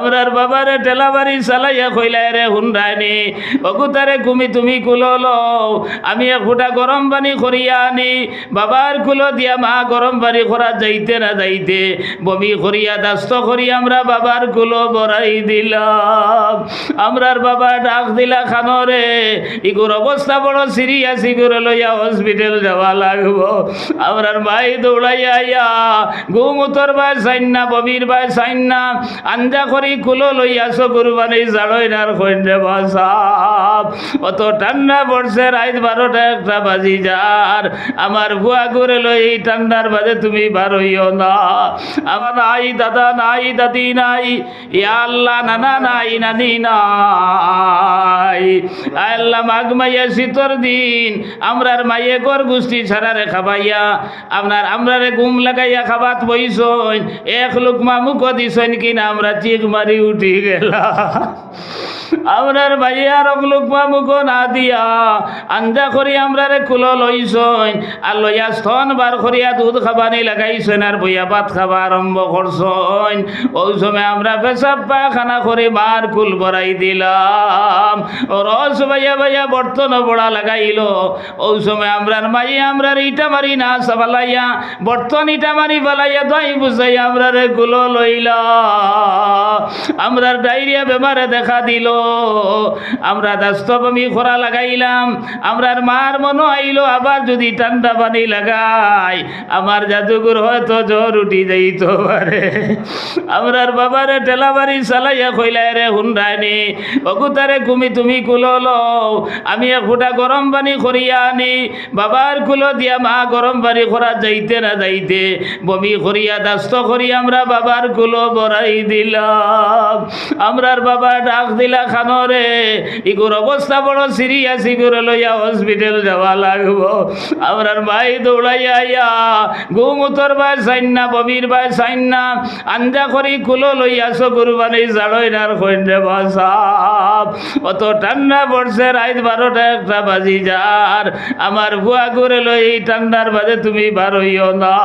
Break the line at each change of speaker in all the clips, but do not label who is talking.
আমরার বাবারে টেলাবাড়ি চালাইয়া কইলাই রে হুন্ডাইনি অগুতারে কুমি তুমি কুলো লও, আমি এক গরম পানি করিয়া আনি, বাবার কুলো দিয়া মা গরম পানি করা যাইতে না যাইতে, বমি করিয়া দাস্ত করি আমরা বাবার কুলো বড়াই দিলাম। আমরার বাবা ডাক দিলা খানরে ইগুর অবস্থা বড় সিরিয়াস, ইগুর লইয়া হসপিটাল যাওয়া লাগবো। আমরার মাই দৌড়াইয়া গুমুতর বাই সাইন্না বমির বাই সাইন্না আঞ্জা করি কুলো লইয়া চকুর বানি জাড়ই নার কইন্ডে বাসাব। অত ঠান্ডা পড়ছে, রাত বারোটা একটা বাজি যার। আমার বুয়া করে লই ঠান্ডার বাজে তুমি বারইও না। আমার নাই দাদা নাই, দাদি নাই ইয়া আল্লাহ নানা নাই, নানি নাই। আল্লাহ মাঘ মাইয়া শীতর দিন, আমরার মাইয়ে গর গোষ্ঠী ছাড়ারে খাবাইয়া, আপনার আমরারে গুম লাগাইয়া খাবাত বইছইন এক লোকমা মুখ দিছইন কিনা আমরা চিক মারি উঠি গেলা আমরার ভাইয়ার লোকমা মুখ না দিয়া। আঞ্জা করি আমরারে কুলো লইছইন আর লইয়া স্তন বার করিয়া দুধ খাবানি লাগাইছইন আর বইয়া ভাত খাবা আরম্ভ করছইন ওই সময় আমরা পেশাব পায়খানা করে মার কুল বড়াই দিলাম। রস ভাইয়া ভাইয়া বর্তন বড়া লাগাইল। ওই সময় আমরার মাই আমরার ইটা মারি না সাবালাইয়া, বর্তন ইটা মারি বালাইয়া দই বুঝাই আমরারে গুলো লইলা। আমরার ডায়রিয়া বেমারে দেখা দিল। আমরা দাস্তবমি খরা লাগাইলাম। আমরার মার মনো আইলো, আবার যদি ঠান্ডা পানি লাগাই, আমার জাদুগুর হয়তো জ্বর উঠি যাইত পারে। আমরার বাবারে টেলাবাড়ি চালাইয়া কইলাই রে হুন্ডাইনি, অগুতারে কুমি তুমি কুলো লও, আমি ফুটা গরম পানি করিয়া আনি। বাবার কুলো দিয়া মা গরম পানি করা যাইতে না যাইতে, বমি করিয়া দাস্ত করি আমরা বাবার কুলো বড়াই দিলাম। আমরার বাবা ডাক দিলা খানরে ইগুর অবস্থা বড় সিরিয়াস ইগুর লইয়া হসপিটাল যাওয়া লাগবো। আমরার মাই দৌড়াইয়া আইয়া গুমুতর বাই সাইন্না, বমির বাই সাইন্না, আঞ্জা করি কুলো লইয়া চকুর বানি জাড়ই নার বাসাব। অত ঠান্ডা পড়ছে, রাত বারোটা একটা বাজি যার। আমার বুয়া করে লই ঠান্ডার বাজে তুমি বারইও না।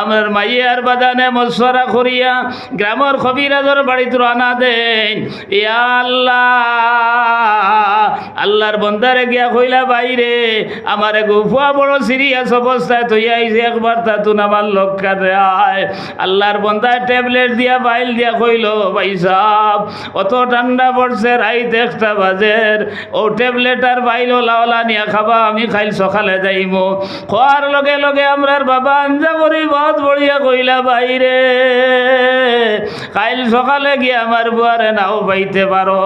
আমার মাইয়ার বাদানে মশরা করিয়া, গ্রামের খবিরাজর বাড়িতে রানা দেন। ইয়া আল্লাহ। আল্লাহর বন্দারে গিয়া কইলা বাইরে আমারে গুফুয়া বড় সিরিয়াস অবস্থায় তুই আইছে একবার তা তুন আমার লক্ষ্য আয়। আল্লাহর বন্দায় ট্যাবলেট দিয়া বাইল দিয়া কইল, ভাই সাহ অত ঠান্ডা পড়ছে, রাইত একটা বাজের। ও ট্যাবলেট আর বাইল লাওলা নিয়া খাবা, আমি খাইল সকালে যাইমু। খোয়ার লগে লগে আমরার বাবা আঞ্জা করি বহুত বড়িয়া কইলা বাইরে কাইল সকালে গিয়া আমার বুয়ারে নাও পাইতে পারো।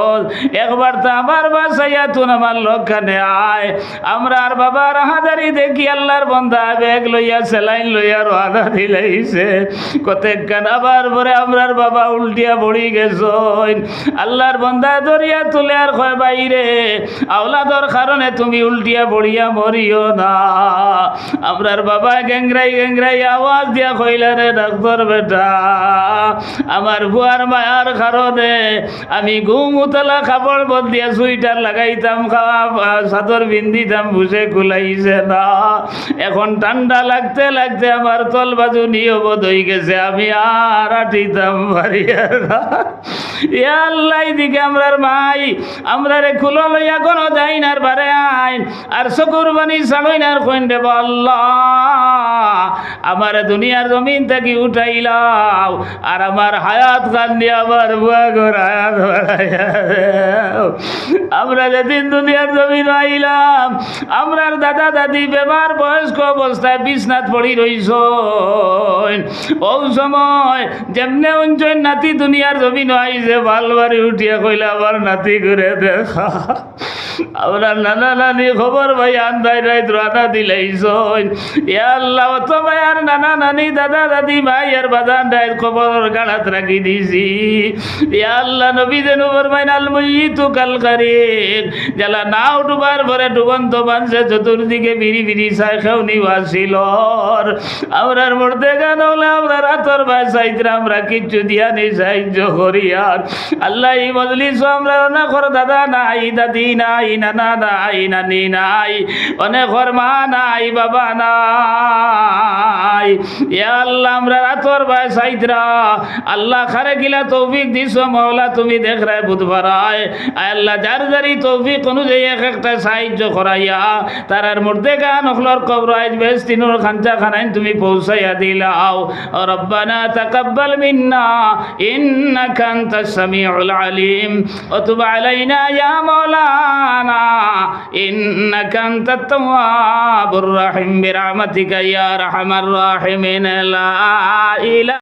একবার তো আমার বাসাইয়া তুন আমার লক্ষণে আয়, আমরা আর বাবার হাজারি দেখি আল্লাহর বন্ধা বেগ লইয়া, সেলাইন লইয়া রাধা দিলাইছে। কতেক গান আবার পরে আমরার বাবা উল্টিয়া বড়ি গেছ আল্লাহর বন্ধা দরিয়া তুলে আর কয় বাইরে আওলাদর কারণে তুমি উল্টিয়া বড়িয়া মরিও না। আমরার বাবা গেংরাই গেংরাই আওয়াজ দিয়া কইলা, রে ডাক্তার বেটা, আমার বুয়ার মায়ার কারণে আমি ঘুম উতলা কাপড় বদিয়া সুইটার লাগাইতাম খাওয়া চাদর বিন্দিতাম বুঝে কুলাইছে না। এখন ঠান্ডা লাগতে লাগতে আমার তল বাজু নিয়বদ হয়ে গেছে, আমি আর আটিতাম আল্লাহ দিকে আমরার মাই আমরা রে খুলো লইয়া কোনো যাই নার বারে আইন, আর চকুর বানি সাড়ই নার কইন দেব আল্লাহ। আমার দুনিয়ার জমিন থেকে উঠাইলাও আর আমার হায়াত খান দিয়ে আমার বুয়াগর হায়াত আমরা যেদিন দুনিয়ার জমিন আইলাম। আমরার দাদা দাদি বেমার বয়স্ক অবস্থায় বিছনাথ পড়ি রইছ ও সময় যেমনে অঞ্চল নাতি দুনিয়ার জমিন আইছে ভালবারি উঠিয়া কইলা আবার নাতি করে দেখা। আমরা নানা নানি খবর ভাই আন্দাই রাইত রানা দিলাইছ আল্লাহ তো ভাই আর নানা নানি, দাদা দাদি, ভাই আর বাজান রাইত খবর গাড়াত রাখি দিছি। আল্লাহ, নবী যেন ফরমাইন আল মুইতু কাল কারিন জ্বালা নাও ডুবার ভরে ডুবন্ত মানছে চতুর্দিকে বিড়ি বিড়ি চাই খাওনি বাসিল আমরার মরতে গান হলে আমরা রাতর ভাই চাইতে আমরা কিচ্ছু দিয়া নেই সাহায্য করি আর। আল্লাহ, এই মজলিস আমরা না কর, দাদা নাই, দাদি নাই। নাই নানা নাই নানি নাই। অনেক ঘরমা নাই, বাবা নাই। আল্লাহ আমরা রাতর ভাই সাইদরা। আল্লাহ খারে গিলা তৌফিক দিস মওলা তুমি দেখ রায় বুধবার আল্লাহ যার যারি তৌফিক অনুযায়ী এক একটা সাহায্য করাইয়া, তারার মধ্যে গান হলর কবর আজ বেশ বেস্তিনুর খাঞ্চা খানাইন তুমি পৌঁছাইয়া দিলাও। রব্বানা তাকাব্বাল মিন্না, ইন্নাকা আনতাস সামিউল আলিম। ওয়া তুব আলাইনা ইয়া মাওলা। মাওলানা ইন্নাকা আনতাত তাওয়াবুর রাহিম বিরহমাতিকা ইয়া আরহামার রাহিমিন লা ইলাহা